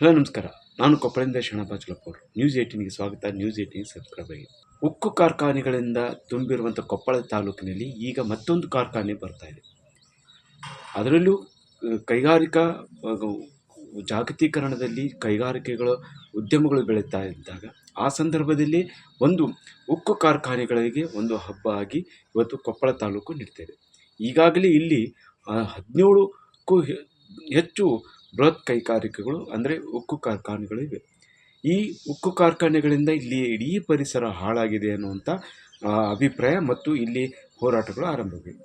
Hello, ನಮಸ್ಕಾರ. ನಾನು ಕೊಪ್ಪಳದಿಂದ ಶರಣಬಾಚಲಪ್ಪವ್ರು news ಏಯ್ಟೀನ್ಗೆ ಸ್ವಾಗತ. ನ್ಯೂಸ್ ಏಯ್ಟೀನ್ಗೆ ಸಬ್ಸ್ಕ್ರೈಬ್ ಆಗಿ. ಉಕ್ಕು ಕಾರ್ಖಾನೆಗಳಿಂದ ತುಂಬಿರುವಂಥ ಕೊಪ್ಪಳ ತಾಲೂಕಿನಲ್ಲಿ ಈಗ ಮತ್ತೊಂದು ಕಾರ್ಖಾನೆ ಬರ್ತಾ ಇದೆ. ಅದರಲ್ಲೂ ಕೈಗಾರಿಕಾ ಜಾಗತೀಕರಣದಲ್ಲಿ ಕೈಗಾರಿಕೆಗಳು, ಉದ್ಯಮಗಳು ಬೆಳೀತಾ ಇದ್ದಾಗ ಆ ಸಂದರ್ಭದಲ್ಲಿ ಒಂದು ಉಕ್ಕು ಕಾರ್ಖಾನೆಗಳಿಗೆ ಒಂದು ಹಬ್ಬ ಆಗಿ ಇವತ್ತು ಕೊಪ್ಪಳ ತಾಲೂಕು ನೀಡ್ತಾ ಇದೆ. ಈಗಾಗಲೇ ಇಲ್ಲಿ ಹದಿನೇಳಕ್ಕೂ ಹೆಚ್ಚು ಬೃಹತ್ ಕೈಗಾರಿಕೆಗಳು ಅಂದರೆ ಉಕ್ಕು ಕಾರ್ಖಾನೆಗಳಿವೆ. ಈ ಉಕ್ಕು ಕಾರ್ಖಾನೆಗಳಿಂದ ಇಲ್ಲಿ ಇಡೀ ಪರಿಸರ ಹಾಳಾಗಿದೆ ಅನ್ನುವಂಥ ಅಭಿಪ್ರಾಯ ಮತ್ತು ಇಲ್ಲಿ ಹೋರಾಟಗಳು ಆರಂಭವಾಗಿವೆ.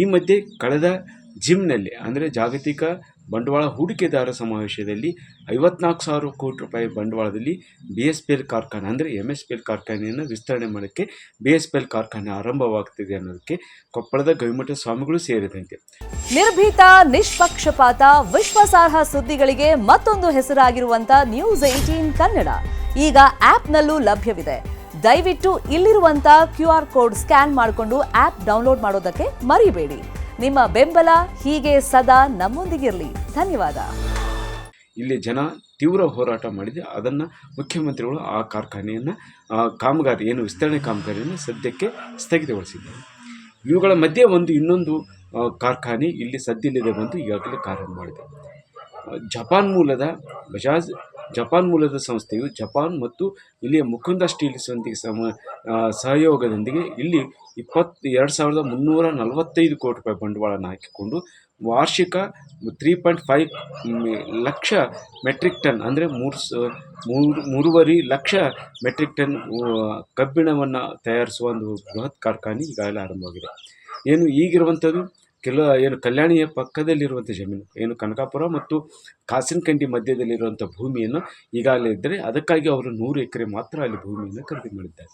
ಈ ಮಧ್ಯೆ ಕಳೆದ ಜಿಮ್ನಲ್ಲಿ ಅಂದರೆ ಜಾಗತಿಕ ಬಂಡವಾಳ ಹೂಡಿಕೆದಾರ ಸಮಾವೇಶದಲ್ಲಿ ಐವತ್ನಾಲ್ಕು ಸಾವಿರ ಕೋಟಿ ರೂಪಾಯಿ ಬಂಡವಾಳದಲ್ಲಿ ಬಿ ಎಸ್ ಪಿ ಎಲ್ ಕಾರ್ಖಾನೆ ಅಂದರೆ ಎಂ ಎಸ್ ಪಿ ಎಲ್ ಕಾರ್ಖಾನೆಯನ್ನು ವಿಸ್ತರಣೆ ಮಾಡೋಕ್ಕೆ ಬಿ ಎಸ್ ಪಿ ಎಲ್ ಕಾರ್ಖಾನೆ ಆರಂಭವಾಗ್ತಿದೆ ಅನ್ನೋದಕ್ಕೆ ಕೊಪ್ಪಳದ ಗವಿಮಠ ಸ್ವಾಮಿಗಳು ಸೇರಿದಂತೆ. ನಿರ್ಭೀತ, ನಿಷ್ಪಕ್ಷಪಾತ, ವಿಶ್ವಾಸಾರ್ಹ ಸುದ್ದಿಗಳಿಗೆ ಮತ್ತೊಂದು ಹೆಸರಾಗಿರುವಂತ ನ್ಯೂಸ್ ಏಟೀನ್ ಕನ್ನಡ. ಈಗ ಆಪ್ನಲ್ಲೂ ಲಭ್ಯವಿದೆ. ದಯವಿಟ್ಟು ಇಲ್ಲಿರುವಂತ ಕ್ಯೂ ಆರ್ ಕೋಡ್ ಸ್ಕ್ಯಾನ್ ಮಾಡಿಕೊಂಡು ಆಪ್ ಡೌನ್ಲೋಡ್ ಮಾಡೋದಕ್ಕೆ ಮರಿಬೇಡಿ. ನಿಮ್ಮ ಬೆಂಬಲ ಹೀಗೆ ಸದಾ ನಮ್ಮೊಂದಿಗಿರಲಿ. ಧನ್ಯವಾದ. ಇಲ್ಲಿ ಜನ ತೀವ್ರ ಹೋರಾಟ ಮಾಡಿದೆ. ಅದನ್ನು ಮುಖ್ಯಮಂತ್ರಿಗಳು ಆ ಕಾರ್ಖಾನೆಯನ್ನು ಕಾಮಗಾರಿ ಏನು ವಿಸ್ತರಣೆ ಕಾಮಗಾರಿಯನ್ನು ಸದ್ಯಕ್ಕೆ ಸ್ಥಗಿತಗೊಳಿಸಿದ್ದಾರೆ. ಇವುಗಳ ಮಧ್ಯೆ ಒಂದು ಇನ್ನೊಂದು ಕಾರ್ಖಾನೆ ಇಲ್ಲಿ ಸದ್ಯದಲ್ಲೇ ಬಂದು ಈಗಾಗಲೇ ಕಾರ್ಯ ಮಾಡಿದೆ. ಜಪಾನ್ ಮೂಲದ ಬಜಾಜ್ ಜಪಾನ್ ಮೂಲದ ಸಂಸ್ಥೆಯು ಜಪಾನ್ ಮತ್ತು ಇಲ್ಲಿಯ ಮುಕುಂದ ಸ್ಟೀಲ್ಸ್ ಒಂದಿಗೆ ಸಮ ಆ, ಸಹಯೋಗದೊಂದಿಗೆ ಇಲ್ಲಿ ಇಪ್ಪತ್ತು ಎರಡು ಸಾವಿರದ ಮುನ್ನೂರ ನಲವತ್ತೈದು ಕೋಟಿ ರೂಪಾಯಿ ಬಂಡವಾಳನ ಹಾಕಿಕೊಂಡು ವಾರ್ಷಿಕ three point five lakh metric ton ಅಂದರೆ ಮೂರು ಸ, ಮೂರು, ಮೂರುವರೆ ಲಕ್ಷ ಮೆಟ್ರಿಕ್ ಟನ್ ಕಬ್ಬಿಣವನ್ನು ತಯಾರಿಸುವ ಒಂದು ಬೃಹತ್ ಕಾರ್ಖಾನೆ ಈಗಾಗಲೇ ಆರಂಭವಾಗಿದೆ. ಏನು ಈಗಿರುವಂಥದ್ದು, ಕೆಲ, ಏನು ಕಲ್ಯಾಣಿಯ ಪಕ್ಕದಲ್ಲಿರುವಂಥ ಜಮೀನು, ಏನು ಕನಕಾಪುರ ಮತ್ತು ಕಾಸಿನಕಂಡಿ ಮಧ್ಯದಲ್ಲಿರುವಂಥ ಭೂಮಿಯನ್ನು ಈಗಾಗಲೇ ಇದ್ದರೆ ಅದಕ್ಕಾಗಿ ಅವರು ನೂರು ಎಕರೆ ಮಾತ್ರ ಅಲ್ಲಿ ಭೂಮಿಯನ್ನು ಖರೀದಿ ಮಾಡಿದ್ದಾರೆ.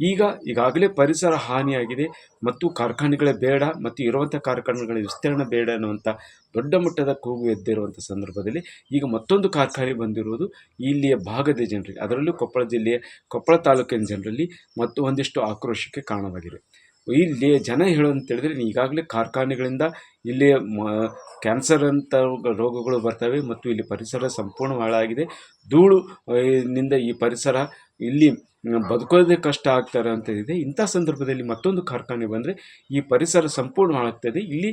ಈಗ ಈಗಾಗಲೇ ಪರಿಸರ ಹಾನಿಯಾಗಿದೆ ಮತ್ತು ಕಾರ್ಖಾನೆಗಳೇ ಬೇಡ ಮತ್ತು ಇರುವಂಥ ಕಾರ್ಖಾನೆಗಳ ವಿಸ್ತರಣೆ ಬೇಡ ಅನ್ನುವಂಥ ದೊಡ್ಡ ಮಟ್ಟದ ಕೂಗು ಎದ್ದಿರುವಂಥ ಸಂದರ್ಭದಲ್ಲಿ ಈಗ ಮತ್ತೊಂದು ಕಾರ್ಖಾನೆ ಬಂದಿರುವುದು ಇಲ್ಲಿಯ ಭಾಗದ ಜನರಿಗೆ ಅದರಲ್ಲೂ ಕೊಪ್ಪಳ ಜಿಲ್ಲೆಯ ಕೊಪ್ಪಳ ತಾಲೂಕಿನ ಜನರಲ್ಲಿ ಮತ್ತು ಒಂದಿಷ್ಟು ಆಕ್ರೋಶಕ್ಕೆ ಕಾರಣವಾಗಿದೆ. ಇಲ್ಲಿ ಜನ ಹೇಳೋದಂತ ಹೇಳಿದ್ರೆ ಈಗಾಗಲೇ ಕಾರ್ಖಾನೆಗಳಿಂದ ಇಲ್ಲಿ ಮ, ಕ್ಯಾನ್ಸರ್ ಅಂತ ರೋಗಗಳು ಬರ್ತವೆ ಮತ್ತು ಇಲ್ಲಿ ಪರಿಸರ ಸಂಪೂರ್ಣ ಹಾಳಾಗಿದೆ. ಧೂಳು ನಿಂದ ಈ ಪರಿಸರ ಇಲ್ಲಿ ಬದುಕೋದೇ ಕಷ್ಟ ಆಗ್ತಾರೆ ಅಂತ ಇದೆ. ಇಂಥ ಸಂದರ್ಭದಲ್ಲಿ ಮತ್ತೊಂದು ಕಾರ್ಖಾನೆ ಬಂದರೆ ಈ ಪರಿಸರ ಸಂಪೂರ್ಣ ಹಾಳಾಗ್ತದೆ ಇಲ್ಲಿ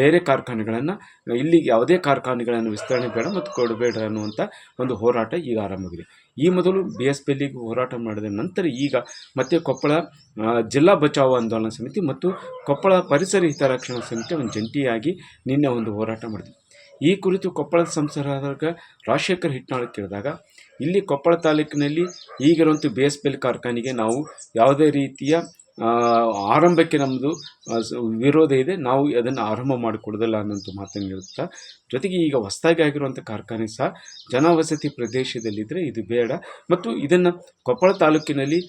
ಬೇರೆ ಕಾರ್ಖಾನೆಗಳನ್ನು, ಇಲ್ಲಿ ಯಾವುದೇ ಕಾರ್ಖಾನೆಗಳನ್ನು ವಿಸ್ತರಣೆ ಬೇಡ ಮತ್ತು ಕೊಡಬೇಡ ಅನ್ನುವಂಥ ಒಂದು ಹೋರಾಟ ಈಗ ಆರಂಭವಾಗಿದೆ. ಈ ಮೊದಲು ಬಿ ಎಸ್ ಹೋರಾಟ ಮಾಡಿದ ನಂತರ ಈಗ ಮತ್ತೆ ಕೊಪ್ಪಳ ಜಿಲ್ಲಾ ಬಚಾವ್ ಆಂದೋಲನ ಸಮಿತಿ ಮತ್ತು ಕೊಪ್ಪಳ ಪರಿಸರ ಹಿತರಕ್ಷಣಾ ಸಮಿತಿ ಒಂದು ಜಂಟಿಯಾಗಿ ನಿನ್ನೆ ಒಂದು ಹೋರಾಟ ಮಾಡಿದೆ. ಈ ಕುರಿತು ಕೊಪ್ಪಳದ ಸಂಸದರಾದ ರಾಜಶೇಖರ್ ಹಿಟ್ನಾಳ್ ಕೇಳಿದಾಗ, ಇಲ್ಲಿ ಕೊಪ್ಪಳ ತಾಲೂಕಿನಲ್ಲಿ ಈಗಿರುವಂಥ ಬಿ ಎಸ್ ಪಿ ಎಲ್ ಕಾರ್ಖಾನೆಗೆ ನಾವು ಯಾವುದೇ ರೀತಿಯ ಆರಂಭಕ್ಕೆ ನಮ್ಮದು ವಿರೋಧ ಇದೆ. ನಾವು ಅದನ್ನು ಆರಂಭ ಮಾಡಿಕೊಡೋದಿಲ್ಲ ಅನ್ನೋಂಥ ಮಾತನ್ನು ಹೇಳುತ್ತಾ, ಜೊತೆಗೆ ಈಗ ಹೊಸದಾಗಿ ಆಗಿರುವಂಥ ಕಾರ್ಖಾನೆ ಸಹ ಜನವಸತಿ ಪ್ರದೇಶದಲ್ಲಿದ್ದರೆ ಇದು ಬೇಡ. ಮತ್ತು ಇದನ್ನು ಕೊಪ್ಪಳ ತಾಲೂಕಿನಲ್ಲಿ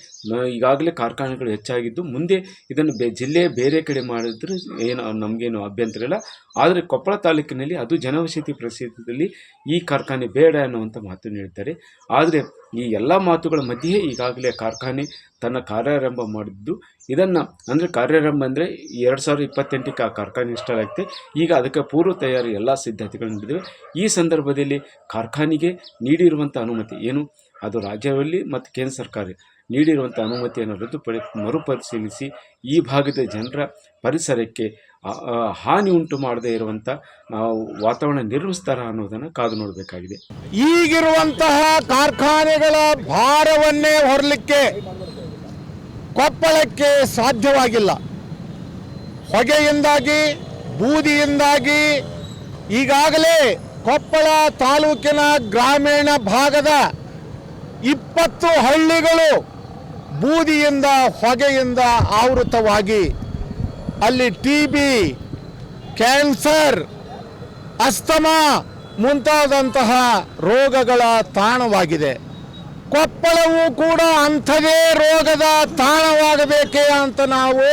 ಈಗಾಗಲೇ ಕಾರ್ಖಾನೆಗಳು ಹೆಚ್ಚಾಗಿದ್ದು, ಮುಂದೆ ಇದನ್ನು ಬೆ ಜಿಲ್ಲೆಯ ಬೇರೆ ಕಡೆ ಮಾಡಿದ್ರೆ ಏನು, ನಮಗೇನು ಅಭ್ಯಂತರ ಇಲ್ಲ. ಆದರೆ ಕೊಪ್ಪಳ ತಾಲೂಕಿನಲ್ಲಿ ಅದು ಜನವಸತಿ ಪ್ರದೇಶದಲ್ಲಿ ಈ ಕಾರ್ಖಾನೆ ಬೇಡ ಅನ್ನುವಂಥ ಮಾತನ್ನು ಹೇಳ್ತಾರೆ. ಆದರೆ ಈ ಎಲ್ಲ ಮಾತುಗಳ ಮಧ್ಯೆ ಈಗಾಗಲೇ ಕಾರ್ಖಾನೆ ತನ್ನ ಕಾರ್ಯಾರಂಭ ಮಾಡಿದ್ದು. ಇದನ್ನು ಅಂದರೆ ಕಾರ್ಯಾರಂಭ ಅಂದರೆ ಎರಡು ಸಾವಿರದ ಇಪ್ಪತ್ತೆಂಟಕ್ಕೆ ಆ ಕಾರ್ಖಾನೆ ಇನ್ಸ್ಟಾಲ್ ಆಗುತ್ತೆ ಈಗ ಅದಕ್ಕೆ ಪೂರ್ವ ತಯಾರಿ ಎಲ್ಲ ಸಿದ್ಧತೆಗಳು ನಡೆದಿವೆ. ಈ ಸಂದರ್ಭದಲ್ಲಿ ಕಾರ್ಖಾನೆಗೆ ನೀಡಿರುವಂಥ ಅನುಮತಿ ಏನು? ಅದು ರಾಜ್ಯದಲ್ಲಿ ಮತ್ತು ಕೇಂದ್ರ ಸರ್ಕಾರ ನೀಡಿರುವಂಥ ಅನುಮತಿಯನ್ನು ರದ್ದುಪಡಿ ಮರುಪರಿಶೀಲಿಸಿ ಈ ಭಾಗದ ಜನರ ಪರಿಸರಕ್ಕೆ ಹಾನಿ ಉಂಟು ಮಾಡದೇ ಇರುವಂಥ ವಾತಾವರಣ ನಿರ್ಮಿಸ್ತಾರ ಅನ್ನೋದನ್ನು ಕಾದು ನೋಡಬೇಕಾಗಿದೆ. ಈಗಿರುವಂತಹ ಕಾರ್ಖಾನೆಗಳ ಭಾರವನ್ನೇ ಹೊರಲಿಕ್ಕೆ ಕೊಪ್ಪಳಕ್ಕೆ ಸಾಧ್ಯವಾಗಿಲ್ಲ. ಹೊಗೆಯಿಂದಾಗಿ, ಬೂದಿಯಿಂದಾಗಿ ಈಗಾಗಲೇ ಕೊಪ್ಪಳ ತಾಲೂಕಿನ ಗ್ರಾಮೀಣ ಭಾಗದ ಇಪ್ಪತ್ತು ಹಳ್ಳಿಗಳು ಬೂದಿಯಿಂದ, ಹೊಗೆಯಿಂದ ಆವೃತವಾಗಿ ಅಲ್ಲಿ ಟಿ ಬಿ ಕ್ಯಾನ್ಸರ್ ಅಸ್ತಮಾ ಮುಂತಾದಂತಹ ರೋಗಗಳ ತಾಣವಾಗಿದೆ. ಕೊಪ್ಪಳವು ಕೂಡ ಅಂಥದೇ ರೋಗದ ತಾಣವಾಗಬೇಕೇ ಅಂತ ನಾವು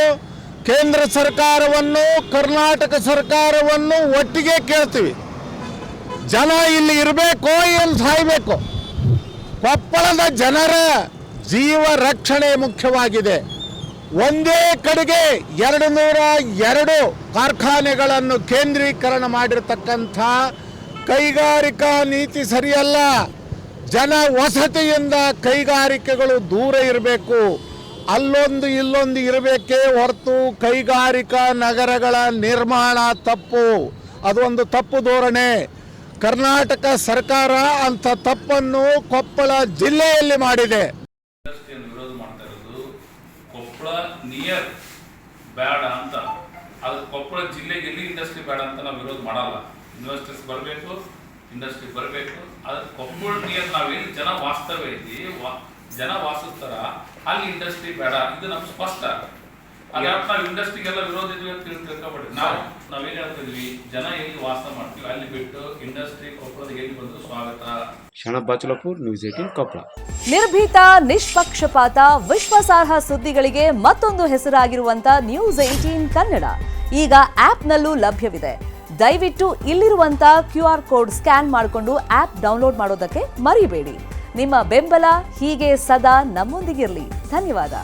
ಕೇಂದ್ರ ಸರ್ಕಾರವನ್ನು, ಕರ್ನಾಟಕ ಸರ್ಕಾರವನ್ನು ಒಟ್ಟಿಗೆ ಕೇಳ್ತೀವಿ. ಜನ ಇಲ್ಲಿ ಇರಬೇಕು, ಇಲ್ಲಿ ಸಾಯಬೇಕು. ಕೊಪ್ಪಳದ ಜನರ ಜೀವ ರಕ್ಷಣೆ ಮುಖ್ಯವಾಗಿದೆ. ಒಂದೇ ಕಡೆಗೆ ಎರಡು ನೂರ ಎರಡು ಕಾರ್ಖಾನೆಗಳನ್ನು ಕೇಂದ್ರೀಕರಣ ಮಾಡಿರತಕ್ಕಂಥ ಕೈಗಾರಿಕಾ ನೀತಿ ಸರಿಯಲ್ಲ. ಜನ ವಸತಿಯಿಂದ ಕೈಗಾರಿಕೆಗಳು ದೂರ ಇರಬೇಕು. ಅಲ್ಲೊಂದು ಇಲ್ಲೊಂದು ಇರಬೇಕೇ ಹೊರತು ಕೈಗಾರಿಕಾ ನಗರಗಳ ನಿರ್ಮಾಣ ತಪ್ಪು. ಅದೊಂದು ತಪ್ಪು ಧೋರಣೆ. ಕರ್ನಾಟಕ ಸರ್ಕಾರ ಅಂಥ ತಪ್ಪನ್ನು ಕೊಪ್ಪಳ ಜಿಲ್ಲೆಯಲ್ಲಿ ಮಾಡಿದೆ. ಕೊಪ್ಪಳ ನಿಯರ್ ಬೇಡ ಅಂತ. ಅದು ಕೊಪ್ಪಳ ಜಿಲ್ಲೆಗೆ ಎಲ್ಲಿ ಇಂಡಸ್ಟ್ರಿ ಬೇಡ ಅಂತ ನಾವು ವಿರೋಧ ಮಾಡಲ್ಲ. ಇನ್ವೆಸ್ಟರ್ಸ್ ಬರಬೇಕು ಇಂಡಸ್ಟ್ರಿ ಬರಬೇಕು. ಅದು ಕೊಪ್ಪಳ ನಿಯರ್ ನಾವೇನು ಜನ ವಾಸ್ತವ್ಯ ಐತಿ. ವಾ- ಜನ ವಾಸಿಸ್ತಾರ. ಅಲ್ಲಿ ಇಂಡಸ್ಟ್ರಿ ಬೇಡ. ಇದು ನಮ್ಗೆ ಸ್ಪಷ್ಟ. ಅದ್ಯಾಕೆ ನಾವು ಇಂಡಸ್ಟ್ರಿಗೆಲ್ಲ ವಿರೋಧ ಇದೀವಿ ಅಂತ ತಿಳ್ಕೊಬೇಡಿ ನಾವು. ನಾವೇನ್ ಹೇಳ್ತಿದ್ವಿ ಜನ ಎಲ್ಲಿ ವಾಸ ಮಾಡ್ತೀವಿ? ಅಲ್ಲಿ ಬಿಟ್ಟು ಇಂಡಸ್ಟ್ರಿ ಕೊಪ್ಪಳದ ಎಲ್ಲಿ ಬಂದ್ರು ಸ್ವಾಗತ. ಬಾಚುಲಪುರ್ ನ್ಯೂಸ್ ಏಟೀನ್ ಕೊಪ್ಪಳ. ನಿರ್ಭೀತ ನಿಷ್ಪಕ್ಷಪಾತ ವಿಶ್ವಾಸಾರ್ಹ ಸುದ್ದಿಗಳಿಗೆ ಮತ್ತೊಂದು ಹೆಸರಾಗಿರುವಂತ ನ್ಯೂಸ್ ಏಟೀನ್ ಕನ್ನಡ. ಈಗ ಆಪ್ನಲ್ಲೂ ಲಭ್ಯವಿದೆ. ದಯವಿಟ್ಟು ಇಲ್ಲಿರುವಂತ ಕ್ಯೂ ಆರ್ ಕೋಡ್ ಸ್ಕ್ಯಾನ್ ಮಾಡಿಕೊಂಡು ಆಪ್ ಡೌನ್ಲೋಡ್ ಮಾಡೋದಕ್ಕೆ ಮರಿಬೇಡಿ. ನಿಮ್ಮ ಬೆಂಬಲ ಹೀಗೆ ಸದಾ ನಮ್ಮೊಂದಿಗಿರಲಿ. ಧನ್ಯವಾದ.